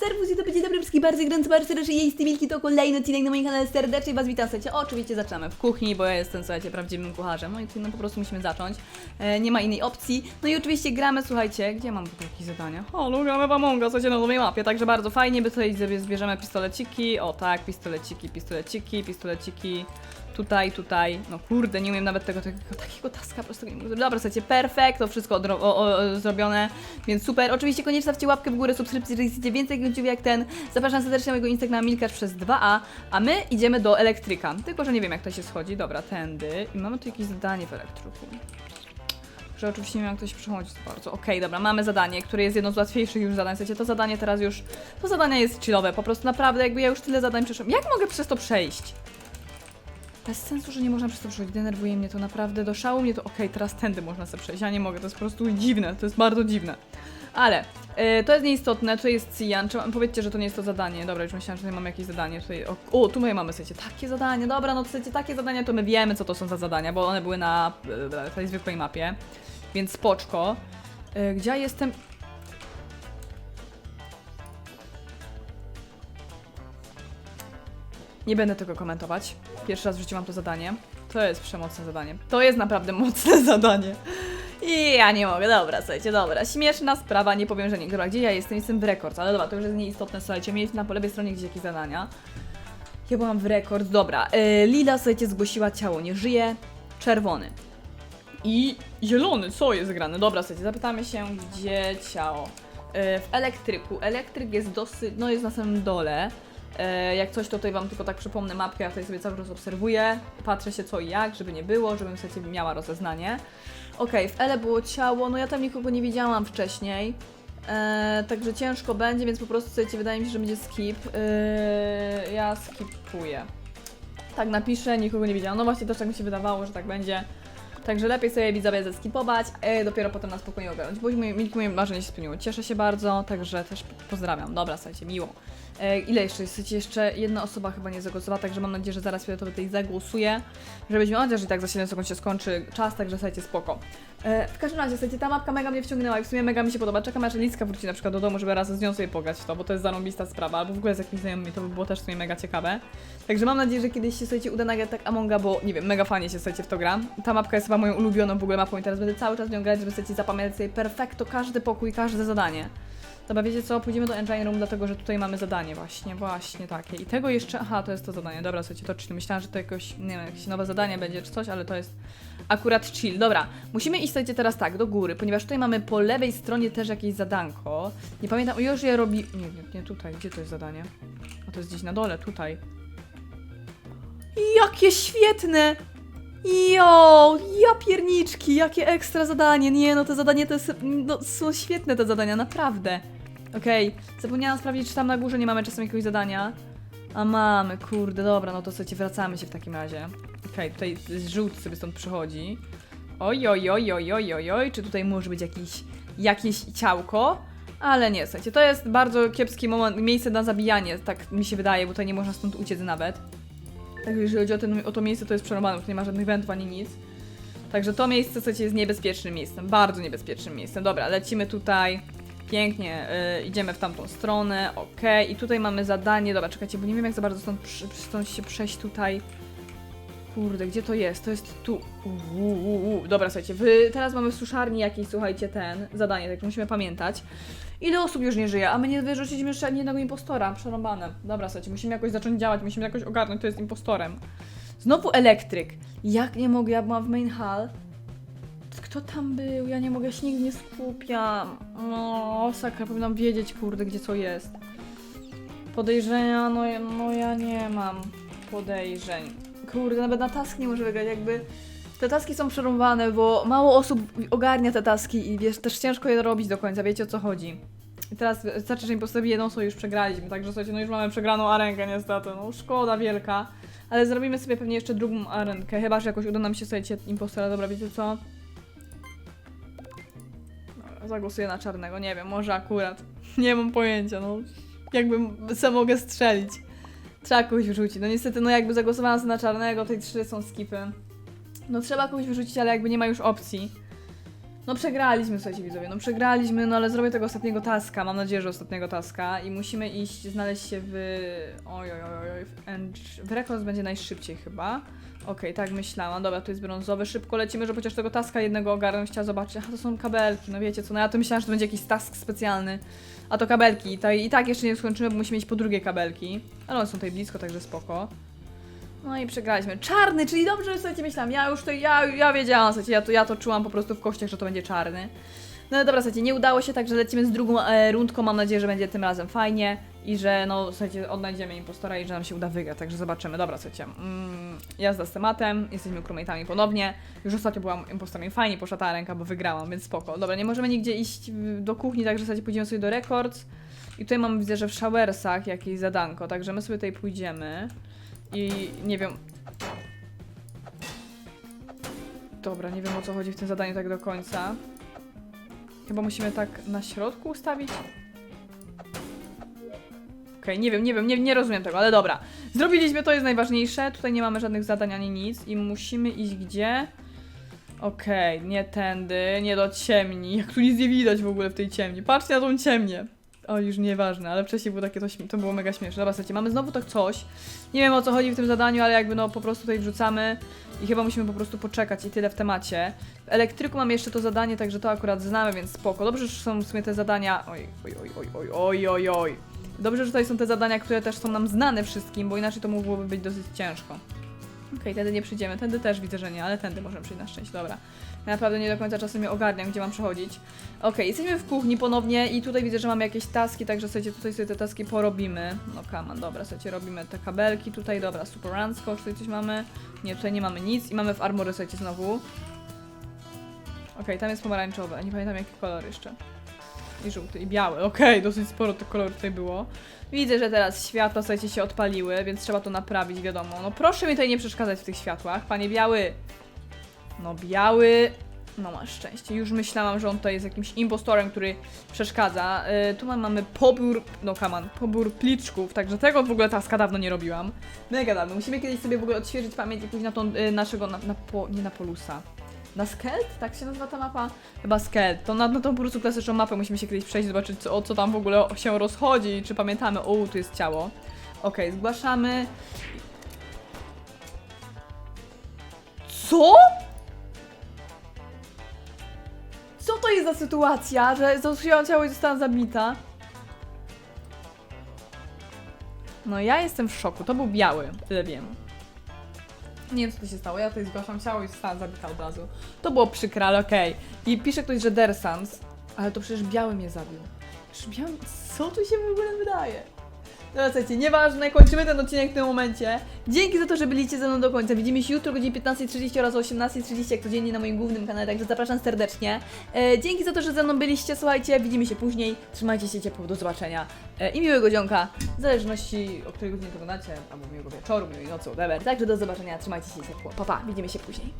Serwus i to będzie dobry wszystkich bardzo gorąco, bardzo serdecznie. Jej Wilki to kolejny odcinek na moim kanale, serdecznie Was witam, słuchajcie, oczywiście zaczynamy w kuchni, bo ja jestem, słuchajcie, prawdziwym kucharzem, no i no, po prostu musimy zacząć, e, nie ma innej opcji, no i oczywiście gramy, słuchajcie, gdzie mam jakieś zadania? O, gramy w słuchajcie, na nowej mapie, także bardzo fajnie, by tutaj sobie zbierzemy pistoleciki, o tak, pistoleciki, pistoleciki, pistoleciki, tutaj, tutaj, no kurde, nie umiem nawet tego, tego takiego taska po prostu. Dobra, słuchajcie, perfekt, to wszystko odro- o, o, zrobione, więc super. Oczywiście koniecznie stawcie łapkę w górę, subskrypcję, jeżeli chcecie więcej godziów jak ten. Zapraszam serdecznie na mojego Instagrama Milkasz przez 2A, a my idziemy do elektryka. Tylko, że nie wiem jak to się schodzi. Dobra, tędy. I mamy tu jakieś zadanie w elektryku. Że oczywiście nie wiem jak to się przechodzi bardzo. Okej, dobra, mamy zadanie, które jest jedno z łatwiejszych już zadań. Słuchajcie, to zadanie teraz już, to zadanie jest chillowe, po prostu naprawdę jakby ja już tyle zadań przeszłam. Jak mogę przez to przejść? Bez sensu, że nie można przez to przejść. Denerwuje mnie to naprawdę do szału. Mnie to okej, teraz tędy można sobie przejść. Ja nie mogę, to jest po prostu dziwne, to jest bardzo dziwne. Ale e, to jest nieistotne, to jest Cian. Czy, powiedzcie, że to nie jest to zadanie. Dobra, już myślałam, że tutaj mamy jakieś zadanie. Tutaj, o, o, tu my mamy, słuchajcie, takie zadanie. Dobra, no słuchajcie, takie zadania, to my wiemy, co to są za zadania, bo one były na e, tej zwykłej mapie. Więc spoczko. E, gdzie ja jestem? Nie będę tego komentować. Pierwszy raz wrzuciłam to zadanie. To jest przemocne zadanie. To jest naprawdę mocne zadanie. I ja nie mogę, dobra, słuchajcie, dobra. Śmieszna sprawa, nie powiem, że nie. Dobra, gdzie ja jestem? Jestem w rekord, ale dobra, to już jest nieistotne, słuchajcie. Mieliśmy na po lewej stronie gdzieś jakieś zadania. Ja byłam w rekord, dobra. Yy, Lila, słuchajcie, zgłosiła ciało, nie żyje. Czerwony. I zielony, co jest grane? Dobra, słuchajcie, zapytamy się, gdzie ciało. Yy, w elektryku. Elektryk jest dosyć, no jest na samym dole. E, Jak coś, to tutaj Wam tylko tak przypomnę mapkę, ja tutaj sobie cały czas obserwuję, patrzę się co i jak, żeby nie było, żebym sobie miała rozeznanie. Okej, w Ele było ciało, no ja tam nikogo nie widziałam wcześniej, e, także ciężko będzie, więc po prostu słuchajcie, wydaje mi się, że będzie skip. E, ja skipuję. Tak napiszę, nikogo nie widziałam, no właśnie też tak mi się wydawało, że tak będzie. Także lepiej sobie widzowie zeskipować, e, dopiero potem na spokojnie ogarnąć, bo moje, moje marzenie się spełniło. Cieszę się bardzo, także też pozdrawiam. Dobra, słuchajcie, miło. E, ile jeszcze jest? Jeszcze jedna osoba chyba nie zagłosowała, także mam nadzieję, że zaraz chwilę to tutaj zagłosuję, żebyśmy chociaż i tak za 7 sekund się skończy czas, także słuchajcie, spoko. E, w każdym razie, słuchajcie, ta mapka mega mnie wciągnęła i w sumie mega mi się podoba. Czekam aż Liska wróci na przykład do domu, żeby razem z nią sobie pograć w to, bo to jest zarąbista sprawa, albo w ogóle z jakimiś znajomymi, to by było też w sumie mega ciekawe. Także mam nadzieję, że kiedyś się, słuchajcie, uda nagrać tak Amonga, bo nie wiem, mega fajnie się, słuchajcie, w to gra. Ta mapka jest chyba moją ulubioną w ogóle mapą i teraz będę cały czas w nią grać, żeby, słuchajcie, zapamiętać sobie perfekto każdy pokój, każde zadanie. Dobra, wiecie co, pójdziemy do Engine Room, dlatego że tutaj mamy zadanie właśnie, właśnie takie. I tego jeszcze, aha, to jest to zadanie, dobra, słuchajcie, to chill. Myślałam, że to jakoś, nie wiem, jakieś nowe zadanie będzie czy coś, ale to jest akurat chill. Dobra, musimy iść, słuchajcie, teraz tak, do góry, ponieważ tutaj mamy po lewej stronie też jakieś zadanko. Nie pamiętam, już je robi, nie, nie, nie tutaj, gdzie to jest zadanie? A to jest gdzieś na dole, tutaj. Jakie świetne! Jo, ja pierniczki, jakie ekstra zadanie. Nie, no te zadanie to jest, no, są świetne te zadania, naprawdę. Okej, zapomniałam sprawdzić, czy tam na górze nie mamy czasem jakiegoś zadania. A mamy, kurde, dobra, no to słuchajcie, wracamy się w takim razie. Okej, tutaj żółty sobie stąd przychodzi. Oj, oj, oj, oj, oj, oj, oj, czy tutaj może być jakiś, jakieś ciałko? Ale nie, słuchajcie, to jest bardzo kiepski moment, miejsce na zabijanie, tak mi się wydaje, bo tutaj nie można stąd uciec nawet. Także jeżeli chodzi o, ten, o to miejsce, to jest przerwane, tu nie ma żadnych wędrów ani nic. Także to miejsce, słuchajcie, jest niebezpiecznym miejscem, bardzo niebezpiecznym miejscem. Dobra, lecimy tutaj. Pięknie, y, idziemy w tamtą stronę, okej. I tutaj mamy zadanie, dobra, czekajcie, bo nie wiem jak za bardzo stąd, stąd się przejść tutaj. Kurde, gdzie to jest? To jest tu. Uuu, Dobra, słuchajcie, wy, teraz mamy w suszarni jakiś, słuchajcie, ten zadanie, tak musimy pamiętać. Ile osób już nie żyje? A my nie wyrzuciliśmy jeszcze ani jednego impostora, przerąbane. Dobra, słuchajcie, musimy jakoś zacząć działać, musimy jakoś ogarnąć, to jest impostorem. Znowu elektryk. Jak nie mogę, ja byłam w main hall. Kto tam był? Ja nie mogę, ja się nigdy nie skupiam. No, sakra, powinnam wiedzieć, kurde, gdzie co jest. Podejrzenia, no, no ja nie mam podejrzeń. Kurde, nawet na task nie może wygrać, jakby... Te taski są przerąbane, bo mało osób ogarnia te taski i wiesz, też ciężko je robić do końca, wiecie o co chodzi. I teraz wystarczy, że im postawi jedną osobę już przegraliśmy, także słuchajcie, no już mamy przegraną arenkę niestety, no szkoda wielka. Ale zrobimy sobie pewnie jeszcze drugą arenkę, chyba, że jakoś uda nam się, słuchajcie, impostora, dobra, wiecie co? Zagłosuję na czarnego, nie wiem, może akurat. Nie mam pojęcia, no. Jakbym sam mogę strzelić. Trzeba kogoś wyrzucić. No niestety, no jakby zagłosowałam sobie na czarnego, tej trzy są skipy. No trzeba kogoś wyrzucić, ale jakby nie ma już opcji. No przegraliśmy, słuchajcie widzowie, no przegraliśmy, no ale zrobię tego ostatniego taska, mam nadzieję, że ostatniego taska i musimy iść, znaleźć się w... Oj, oj, oj, oj, w, End- w Records będzie najszybciej chyba. Okej, tak myślałam, dobra, tu jest brązowy, szybko lecimy, żeby chociaż tego taska jednego ogarnąć, chciała zobaczyć, aha, to są kabelki, no wiecie co, no ja to myślałam, że to będzie jakiś task specjalny, a to kabelki, to, i tak jeszcze nie skończymy, bo musimy iść po drugie kabelki, ale one są tutaj blisko, także spoko. No i przegraliśmy. Czarny, czyli dobrze, słuchajcie, myślałam. Ja już to, ja, ja wiedziałam, słuchajcie, ja to, ja to czułam po prostu w kościach, że to będzie czarny. No dobra, słuchajcie, nie udało się, także lecimy z drugą e, rundką. Mam nadzieję, że będzie tym razem fajnie i że, no, słuchajcie, odnajdziemy impostora i że nam się uda wygrać, także zobaczymy. Dobra, słuchajcie, mm, jazda z tematem, jesteśmy crewmate'ami ponownie. Już ostatnio byłam impostorem fajnie poszła ta ręka, bo wygrałam, więc spoko. Dobra, nie możemy nigdzie iść do kuchni, także zasadzie pójdziemy sobie do Records. I tutaj mam, widzę, że w showersach jakieś zadanko, także my sobie tutaj pójdziemy. I nie wiem. Dobra, nie wiem o co chodzi w tym zadaniu tak do końca. Chyba musimy tak na środku ustawić. Okej, nie wiem, nie wiem, nie, nie rozumiem tego, ale dobra. Zrobiliśmy, to jest najważniejsze. Tutaj nie mamy żadnych zadań ani nic i musimy iść gdzie? Okej, nie tędy, nie do ciemni. Jak tu nic nie widać w ogóle w tej ciemni. Patrzcie na tą ciemnię. O, już nieważne, ale wcześniej było takie to, śmie- to było mega śmieszne. Dobra, słuchajcie, mamy znowu tak coś. Nie wiem o co chodzi w tym zadaniu, ale jakby no po prostu tutaj wrzucamy i chyba musimy po prostu poczekać i tyle w temacie. W elektryku mamy jeszcze to zadanie, także to akurat znamy, więc spoko. Dobrze, że są w sumie te zadania. Oj, oj, oj, oj, oj, oj, oj, oj. Dobrze, że tutaj są te zadania, które też są nam znane wszystkim, bo inaczej to mogłoby być dosyć ciężko. Okej, tędy nie przyjdziemy, tędy też widzę, że nie, ale tędy możemy przyjść na szczęście, dobra. Naprawdę nie do końca czasem ogarniam, gdzie mam przechodzić. Okej, jesteśmy w kuchni ponownie i tutaj widzę, że mamy jakieś taski, także słuchajcie, tutaj sobie te taski porobimy. No kaman, dobra, słuchajcie, robimy te kabelki tutaj, dobra, super ransko, czy tutaj coś mamy? Nie, tutaj nie mamy nic i mamy w armory, słuchajcie, znowu. Okej, tam jest pomarańczowe, nie pamiętam jaki kolor jeszcze. I żółty, i biały, okej, dosyć sporo tych kolorów tutaj było. Widzę, że teraz światła, słuchajcie, się odpaliły, więc trzeba to naprawić, wiadomo. No proszę mi tutaj nie przeszkadzać w tych światłach, panie biały. No biały, no masz szczęście. Już myślałam, że on tutaj jest jakimś impostorem, który przeszkadza. Yy, tu mam, mamy pobór, no kaman, pobór pliczków, także tego w ogóle taska dawno nie robiłam. Mega dawno. Musimy kiedyś sobie w ogóle odświeżyć pamięć i pójść na tą yy, naszego, na, na po, nie na Polusa. Na Skelt? Tak się nazywa ta mapa? Chyba Skelt. To na, na tą po prostu klasyczną mapę musimy się kiedyś przejść, zobaczyć co, o co tam w ogóle się rozchodzi, czy pamiętamy. O, tu jest ciało. Okej, zgłaszamy. Co? Co to jest za sytuacja, że zgłosiłam ciało i zostałam zabita? No ja jestem w szoku. To był biały, tyle wiem. Nie wiem, co tu się stało. Ja tutaj zgłaszam ciało i zostałam zabita od razu. To było przykre, ale okej. I pisze ktoś, że Dersans. Ale to przecież biały mnie zabił. Przecież biały... Co tu się w ogóle wydaje? No słuchajcie, nieważne, kończymy ten odcinek w tym momencie. Dzięki za to, że byliście ze mną do końca. Widzimy się jutro o godzinie 15.30 oraz o 18.30, jak codziennie na moim głównym kanale, także zapraszam serdecznie. E, dzięki za to, że ze mną byliście, słuchajcie, widzimy się później. Trzymajcie się ciepło, do zobaczenia e, i miłego dzionka, w zależności o której godzinie to oglądacie, albo miłego wieczoru, miłej nocy, whatever. Także do zobaczenia, trzymajcie się ciepło. Pa, pa, widzimy się później.